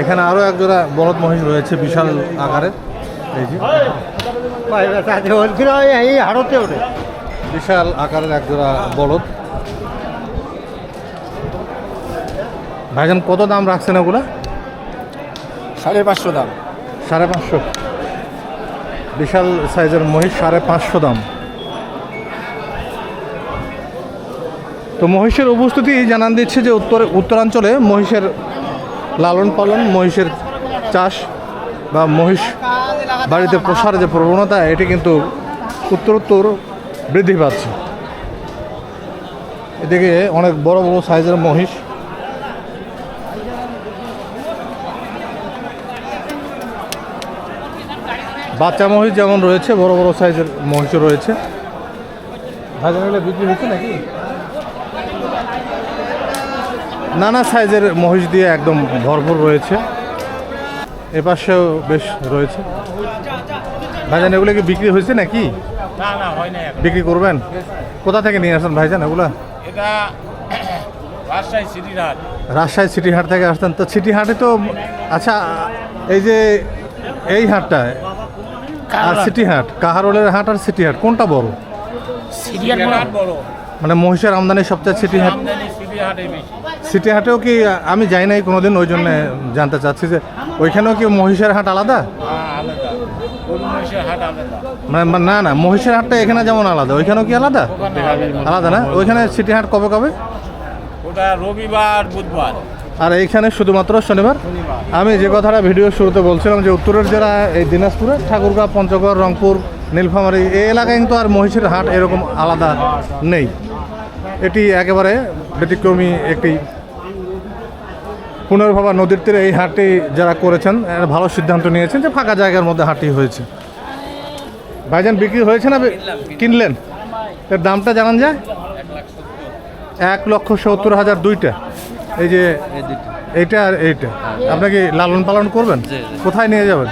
এখানে আরও এক জোড়া বলদ মহিষ রয়েছে বিশাল আকারের এই যে। বিশাল আকারের এক জোড়া বলদ। ভাইজান কত দাম রাখছেন ওগুলা? সাড়ে পাঁচশো দাম। সাড়ে পাঁচশো। বিশাল সাইজের মহিষ সাড়ে পাঁচশো দাম। তো মহিষের উপস্থিতি জানান দিচ্ছে যে উত্তর উত্তরাঞ্চলে মহিষের লালন পালন, মহিষের চাষ বা মহিষ বাড়িতে প্রসার যে প্রবণতা, এটি কিন্তু উত্তরোত্তর বৃদ্ধি পাচ্ছে। এদিকে অনেক বড় বড় সাইজের মহিষ। বাচ্চা মহিষ যেমন রয়েছে, বড় বড় সাইজের মহিষও রয়েছে। বিক্রি হচ্ছে নাকি? নানা সাইজের মহিষ দিয়ে একদম ভরপুর রয়েছে। এপাশেও বেশ রয়েছে। ভাইজান এগুলো কি বিক্রি হয়েছে নাকি? না না হয় না এখন। বিক্রি করবেন? কোথা থেকে নিয়ে আসেন ভাইজান এগুলো? এটা রাজশাহী সিটির সিটি হাট থেকে আসতেন তো সিটি হাটে তো আচ্ছা এই যে এই হাটটা আর সিটি হাট। কাহারোলের হাট আর সিটি হাট কোনটা বড়? মানে মহিষের আমদানি সবচেয়ে সিটি সিটি হাটেও কি আমি যাই নাই কোনোদিন ওই জন্য জানতে চাচ্ছি যে ওইখানেও কি মহিষের হাট আলাদা? মানে মানে না না মহিষের হাটটা এখানে যেমন আলাদা ওইখানেও কি আলাদা? আলাদা। আলাদা না? ওইখানে সিটি হাট কবে কবে? ওটা রবিবার বুধবার। আর এইখানে শুধুমাত্র শনিবার? আমি যে কথাটা ভিডিও শুরুতে বলছিলাম যে উত্তরের জেলা এই দিনাজপুরে ঠাকুরগাঁও পঞ্চগড় রংপুর নীলফামারী এই এলাকায় কিন্তু আর মহিষের হাট এরকম আলাদা নেই। এটি একেবারে ব্যতিক্রমী একটি পুনর্ভাবা নদীর তীরে এই হাটটি যারা করেছেন ভালো সিদ্ধান্ত নিয়েছেন যে ফাঁকা জায়গার মধ্যে হাটটি হয়েছে। ভাইজান বিক্রি হয়েছে না কিনলেন? এর দামটা জানান যায়। এক লক্ষ সত্তর হাজার দুইটা। এই যে এইটা আর এইটা। আপনাকে লালন পালন করবেন। কোথায় নিয়ে যাবেন?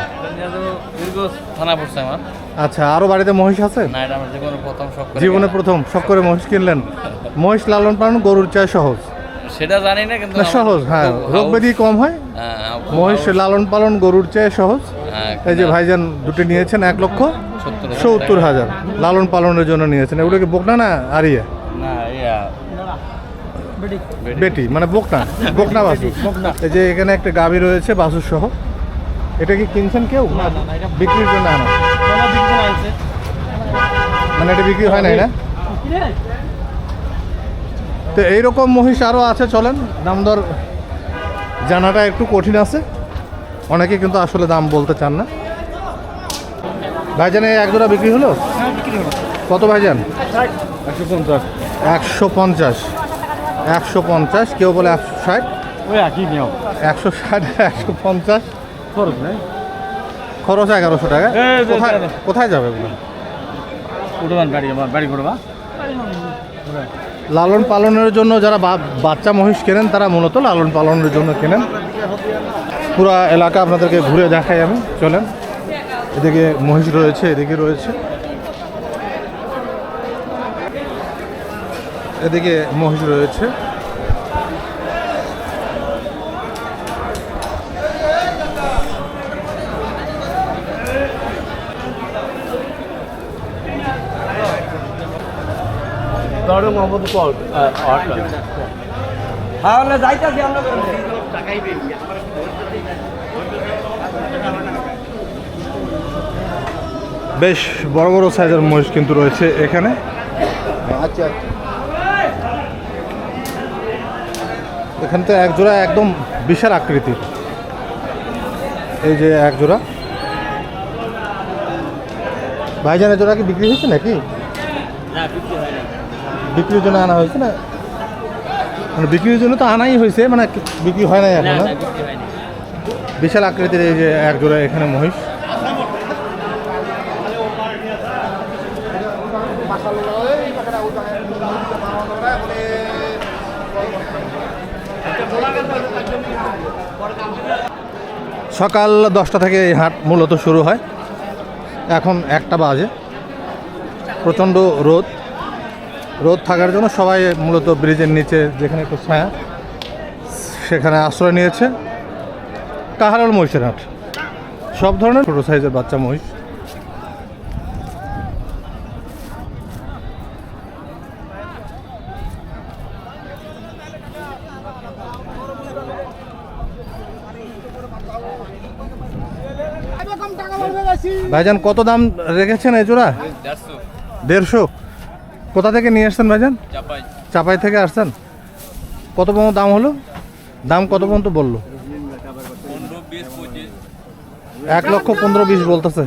থানা পড়ছে আমার। আচ্ছা আরও বাড়িতে মহিষ আছে? না এটা আমার জীবনে প্রথম শখ করে জীবনে প্রথম শখ করে মহিষ কিনলেন? মহিষ লালন পালন গরুর চাই সহজ? সেটা জানি না কিন্তু সহজ হ্যাঁ খুব রোগ ব্যাধি কম হয়। হ্যাঁ, মহিষ লালন পালন গরুর চেয়ে সহজ। হ্যাঁ, এই যে ভাইজান দুটি নিয়েছেন এক লক্ষ সত্তর। হাজার লালন পালনের জন্য নিয়েছেন। এগুলো কি বোকনা না আরিয়া? বেটি। মানে বোকনা বোকনা বাসু এই যে এখানে একটা গাভী রয়েছে বাসুর সহ। এটা কি কিনছেন কেউ? না বিক্রির জন্য আনা। মানে এটা বিক্রি হয় নাই না? তো এইরকম মহিষ আরও আছে চলেন। দাম দর জানাটা একটু কঠিন আছে। অনেকে কিন্তু আসলে দাম বলতে চান না। ভাইজান এই এক জোড়া বিক্রি হলো। কত ভাইজান? একশো পঞ্চাশ। একশো পঞ্চাশ। একশো পঞ্চাশ কেউ বলে একশো ষাট। ওই একই নিয়ম। একশো ষাট একশো পঞ্চাশ। খরচ নেই। খরচ এগারোশো টাকা? কোথায় কোথায় যাবে ওগুলো? উঠবান গাড়ি আমার বাড়ি করবা লালন পালনের জন্য যারা বাচ্চা মহিষ কেনেন তারা মূলত লালন পালনের জন্য কেনেন। পুরা এলাকা আপনাদেরকে ঘুরে দেখাই আমি চলেন। এদিকে মহিষ রয়েছে এদিকে রয়েছে। এদিকে মহিষ রয়েছে। মোহাম্মদ তাহলে যাইতাছি আমরা বেশ বড় বড় সাইজের মহিষ কিন্তু রয়েছে এখানে। আচ্ছা। এখান তো এক জোড়া একদম বিশাল আকৃতির। এই যে এক জোড়া। ভাইজানের জোড়া কি বিক্রি হয়েছে নাকি? বিক্রির জন্য আনা হয়েছে না? মানে বিক্রির জন্য তো আনাই হয়েছে মানে বিক্রি হয় নাই এখন। বিশাল আকৃতির এই যে এক জোড়া এখানে মহিষ। সকাল দশটা থেকে এই হাট মূলত শুরু হয়। এখন একটা বাজে। প্রচণ্ড রোদ। রোদ থাকার জন্য সবাই মূলত ব্রিজের নিচে যেখানে একটু ছায়া সেখানে আশ্রয় নিয়েছে। কাহারল মহিষের হাট। সব ধরনের ছোটো সাইজের বাচ্চা মহিষ। ভাইজান কত দাম রেখেছেন এই জোড়া? দেড়শো। দেড়শো? কোথা থেকে নিয়ে আসছেন ভাইজান? চাপাই। চাপাই থেকে আসছেন? কত পর্যন্ত দাম হলো? দাম কত পর্যন্ত বলল? এক লক্ষ পনেরো বিশ বলতেছে।